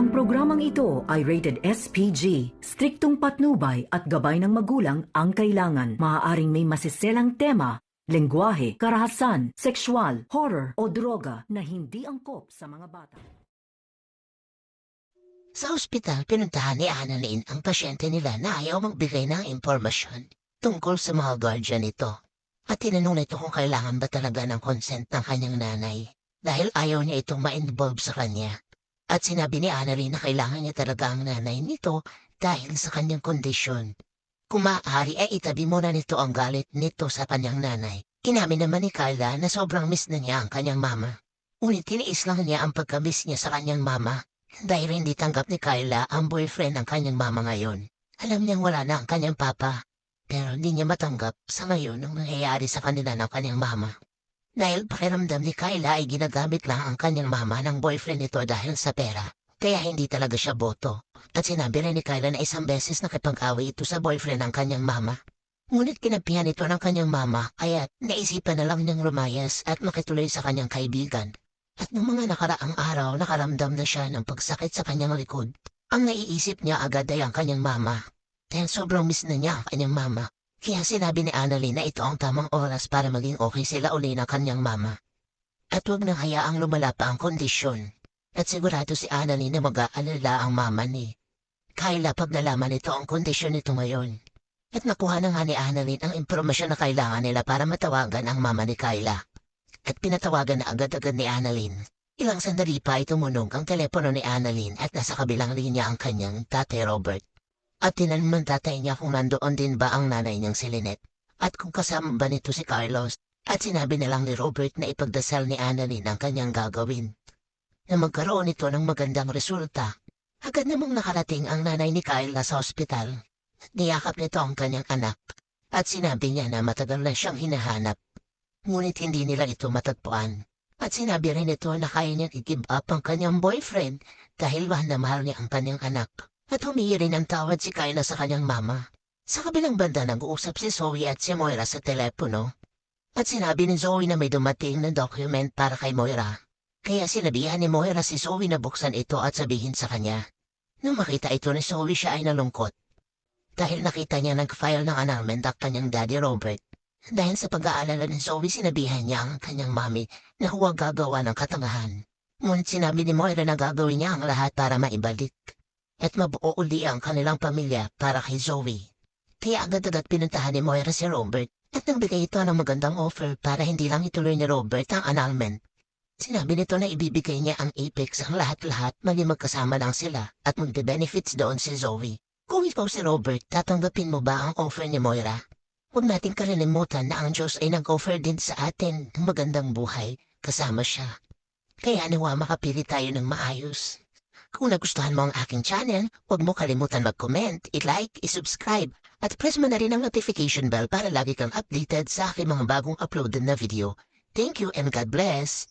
Ang programang ito ay rated SPG. Striktong patnubay at gabay ng magulang ang kailangan. Maaaring may masiselang tema, lengguwahe, karahasan, sexual, horror o droga na hindi angkop sa mga bata. Sa ospital, pinuntahan ni Annalyn ang pasyente nila na ayaw magbigay ng impormasyon tungkol sa mga guardian nito. At tinanong nito kung kailangan ba talaga ng consent ng kanyang nanay dahil ayaw niya itong ma-involve sa kanya. At sinabi ni Annalyn na kailangan niya talaga ang nanay nito dahil sa kanyang kondisyon. Kung ay itabi muna nito ang galit nito sa kanyang nanay. Inamin naman ni Carla na sobrang miss na niya ang kanyang mama. Ngunit tiniis lang niya ang pagka-miss niya sa kanyang mama dahil hindi tanggap ni Carla ang boyfriend ng kanyang mama ngayon. Alam niyang wala na ang kanyang papa, pero hindi niya matanggap sa ngayon ang nangyayari sa kanila ng kanyang mama. Dahil pakiramdam ni Carla ay ginagamit lang ang kanyang mama ng boyfriend nito dahil sa pera, kaya hindi talaga siya boto. At sinabi rin ni Carla na isang beses nakipag-away ito sa boyfriend ng kanyang mama. Ngunit kinapihan ito ng kanyang mama kaya naisipan na lang niyang lumayas at makituloy sa kanyang kaibigan. At noong mga nakaraang araw nakaramdam na siya ng pagsakit sa kanyang likod. Ang naiisip niya agad ay ang kanyang mama. Dahil sobrang miss na niya ang kanyang mama. Kaya sinabi ni Annalyn na ito ang tamang oras para maging okay sila uli ng kanyang mama. At huwag nang hayaang lumala pa ang kondisyon. At sigurado si Annalyn na mag-aalala ang mama ni Kyla pag nalaman nito ang kondisyon nito ngayon. At nakuha na nga ni Annalyn ang impormasyon na kailangan nila para matawagan ang mama ni Kyla. At pinatawagan na agad-agad ni Annalyn. Ilang sandali pa ay tumunog ang telepono ni Annalyn at nasa kabilang linya ang kanyang tate Robert. At tinanong ng tatay niya kung nandoon din ba ang nanay niyang si Lynette at kung kasama ba nito si Carlos. At sinabi na lang ni Robert na ipagdasal ni Annalyn ang kanyang gagawin. Na magkaroon ito ng magandang resulta. Agad namang nakarating ang nanay ni Kyla sa ospital. Niyakap nito ang kanyang anak at sinabi niya na matagal na siyang hinahanap. Ngunit hindi nila ito matagpuan. At sinabi rin ito na kaya niyang i-give up ang kanyang boyfriend dahil mahal na mahal niya ang kanyang anak. At humingi rin ng tawad si Kyla sa kanyang mama. Sa kabilang banda nag-uusap si Zoe at si Moira sa telepono. At sinabi ni Zoe na may dumating na document para kay Moira. Kaya sinabihan ni Moira si Zoe na buksan ito at sabihin sa kanya. Nung makita ito ni Zoe siya ay nalungkot. Dahil nakita niya nag-file ng annulment ang kanyang daddy Robert. Dahil sa pag-aalala ni Zoe sinabihan niya ang kanyang mami na huwag gagawa ng katangahan. Ngunit sinabi ni Moira na gagawin niya ang lahat para maibalik. At mabuo uli ang kanilang pamilya para kay Zoe. Kaya agad-agad pinuntahan ni Moira si Robert at nagbigay ito ng magandang offer para hindi lang ituloy ni Robert ang annulment. Sinabi nito na ibibigay niya ang Apex ang lahat-lahat mali magkasama lang sila at magbe-benefits doon si Zoe. Kung ikaw si Robert, tatanggapin mo ba ang offer ni Moira? Huwag nating kalilimutan na ang Diyos ay nag-offer din sa atin ng magandang buhay kasama siya. Kaya nawa makapili tayo ng maayos. Kung nagustuhan mo ang aking channel, huwag mo kalimutan mag-comment, i-like, i-subscribe, at press mo na rin ang notification bell para lagi kang updated sa aking mga bagong uploaded na video. Thank you and God bless!